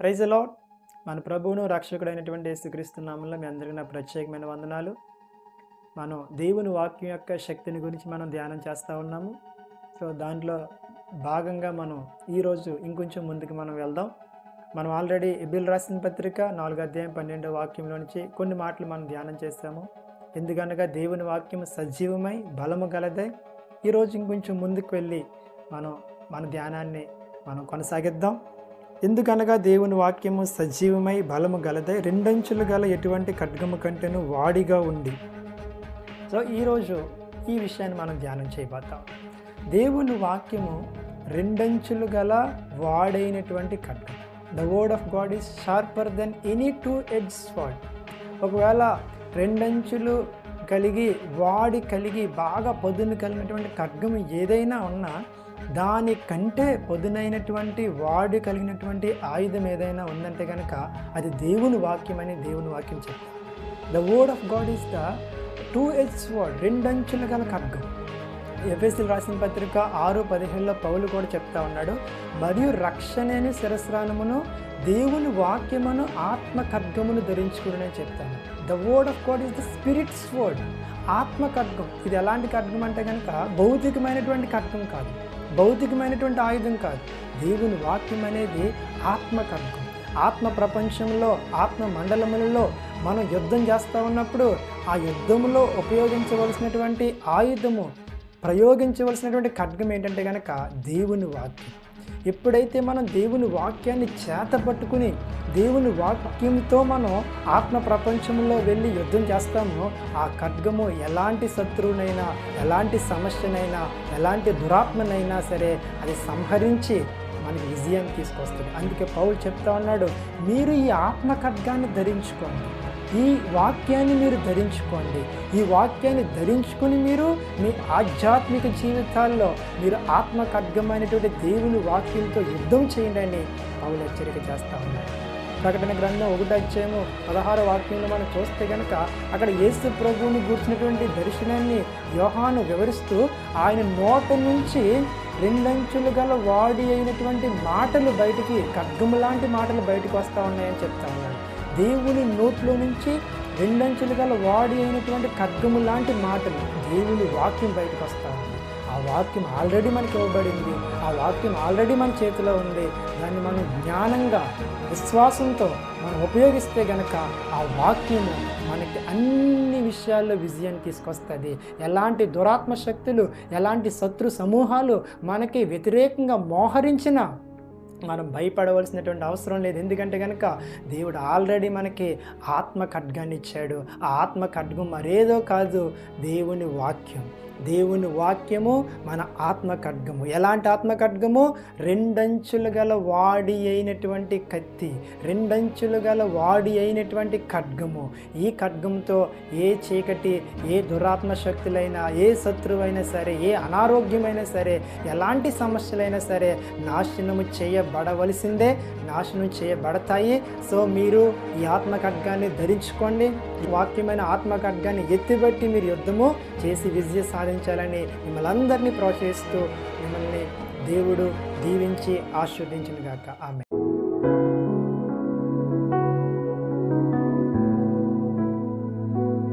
ప్రైజ్లో మన ప్రభువును రక్షకుడైనటువంటి యేసుక్రీస్తు నామంలో మీ అందరికీ నా ప్రత్యేకమైన వందనాలు. మనం దేవుని వాక్యం యొక్క శక్తిని గురించి మనం ధ్యానం చేస్తూ ఉన్నాము. సో దాంట్లో భాగంగా మనం ఈరోజు ఇంకొంచెం ముందుకు మనం వెళ్దాం. మనం ఆల్రెడీ ఎబిల్ రాసిన పత్రిక నాలుగు అధ్యాయం పన్నెండో వాక్యంలో నుంచి కొన్ని మాటలు మనం ధ్యానం చేస్తాము. ఎందుకనగా దేవుని వాక్యం సజీవమై బలము గలదే ఈరోజు ఇంకొంచెం ముందుకు వెళ్ళి మనం మన ధ్యానాన్ని మనం కొనసాగిద్దాం. ఎందుకనగా దేవుని వాక్యము సజీవమై బలము గలదై రెండంచులు గల ఎటువంటి ఖడ్గము కంటేను వాడిగా ఉండి. సో ఈరోజు ఈ విషయాన్ని మనం ధ్యానం చేయబోతాం. దేవుని వాక్యము రెండంచులు గల వాడైనటువంటి ఖడ్గం. The word of God is sharper than any two edged వాడ్ ఒకవేళ రెండంచులు కలిగి వాడి కలిగి బాగా పొదును కలిగినటువంటి ఖడ్గం ఏదైనా ఉన్నా దానికంటే పొదునైనటువంటి వాడి కలిగినటువంటి ఆయుధం ఏదైనా ఉందంటే కనుక అది దేవుని వాక్యం అని దేవుని వాక్యం చెప్తారు. The word of God is the two edge word రెండంచుల గల ఖడ్గం. ఎఫ్ఎస్సీలు రాసిన పత్రిక ఆరు పదిహేనులో పౌలు కూడా చెప్తా ఉన్నాడు మరియు రక్షణని శిరస్రానమును దేవుని వాక్యమును ఆత్మ ఖడ్గమును ధరించుకుని చెప్తాను. The word of God is the spirit's word ఆత్మ ఖడ్గం. ఇది ఎలాంటి ఖడ్గం అంటే కనుక భౌతికమైనటువంటి ఖడ్గం కాదు. భౌతికమైనటువంటి ఆయుధం కాదు. దేవుని వాక్యం అనేది ఆత్మ ఆత్మ ప్రపంచంలో ఆత్మ మండలములలో మనం యుద్ధం చేస్తూ ఉన్నప్పుడు ఆ యుద్ధంలో ఉపయోగించవలసినటువంటి ఆయుధము ప్రయోగించవలసినటువంటి ఖడ్గం ఏంటంటే కనుక దేవుని వాక్యం. ఎప్పుడైతే మనం దేవుని వాక్యాన్ని చేత పట్టుకుని దేవుని వాక్యంతో మనం ఆత్మ ప్రపంచంలో వెళ్ళి యుద్ధం చేస్తామో ఆ ఖడ్గము ఎలాంటి శత్రువునైనా ఎలాంటి సమస్యనైనా ఎలాంటి దురాత్మనైనా సరే అది సంహరించి మనకి విజయాన్ని తీసుకొస్తుంది. అందుకే పౌలు చెప్తా ఉన్నాడు మీరు ఈ ఆత్మ ఖడ్గాన్ని ధరించుకోండి. ఈ వాక్యాన్ని మీరు ధరించుకోండి. ఈ వాక్యాన్ని ధరించుకొని మీరు మీ ఆధ్యాత్మిక జీవితాల్లో మీరు ఆత్మకర్గమైనటువంటి దేవుని వాక్యంతో యుద్ధం చేయండి అని పౌలు హెచ్చరిక చేస్తా ఉన్నారు ప్రకటన గ్రంథం ఒకటి అధ్యాయము పదహారు వాక్యంలో మనం చూస్తే కనుక అక్కడ యేసు ప్రభువుని గుర్చినటువంటి దర్శనాన్ని యోహాను వివరిస్తూ ఆయన నోట నుంచి రెండంచులు గల వాడి అయినటువంటి మాటలు బయటికి ఖడ్గము లాంటి మాటలు బయటకు వస్తూ ఉన్నాయని చెప్తా ఉన్నాడు. దేవుని నోట్లో నుంచి రెండంచులు గల వాడి అయినటువంటి ఖడ్గము లాంటి మాటలు దేవుని వాక్యం బయటకు వస్తాయి. ఆ వాక్యం ఆల్రెడీ మనకి ఇవ్వబడింది. ఆ వాక్యం ఆల్రెడీ మన చేతిలో ఉంది. దాన్ని మనం జ్ఞానంగా విశ్వాసంతో మనం ఉపయోగిస్తే గనక ఆ వాక్యము మనకి అన్ని విషయాల్లో విజయాన్ని తీసుకొస్తుంది. ఎలాంటి దురాత్మ శక్తులు ఎలాంటి శత్రు సమూహాలు మనకి వ్యతిరేకంగా మోహరించిన మనం భయపడవలసినటువంటి అవసరం లేదు. ఎందుకంటే కనుక దేవుడు ఆల్రెడీ మనకి ఆత్మ ఖడ్గాన్ని ఇచ్చాడు. ఆ ఆత్మ ఖడ్గం మరేదో కాదు దేవుని వాక్యం. దేవుని వాక్యము మన ఆత్మ ఖడ్గము ఎలాంటి ఆత్మ ఖడ్గము రెండంచులు గల వాడి అయినటువంటి కత్తి రెండంచులు గల వాడి అయినటువంటి ఖడ్గము. ఈ ఖడ్గంతో ఏ చీకటి ఏ దురాత్మ శక్తులైనా ఏ శత్రువైనా సరే ఏ అనారోగ్యమైనా సరే ఎలాంటి సమస్యలైనా సరే నాశనము చేయబడవలసిందే నాశనం చేయబడతాయి. సో మీరు ఈ ఆత్మ ఖడ్గాన్ని ధరించుకోండి వాక్యమైన ఆత్మ ఖడ్గాన్ని ఎత్తిబట్టి మీరు యుద్ధము చేసి విజయ సాధించాలని మిమ్మల్ని అందరినీ ప్రోత్సహిస్తూ మిమ్మల్ని దేవుడు దీవించి ఆశీర్వదించిన గాక ఆమె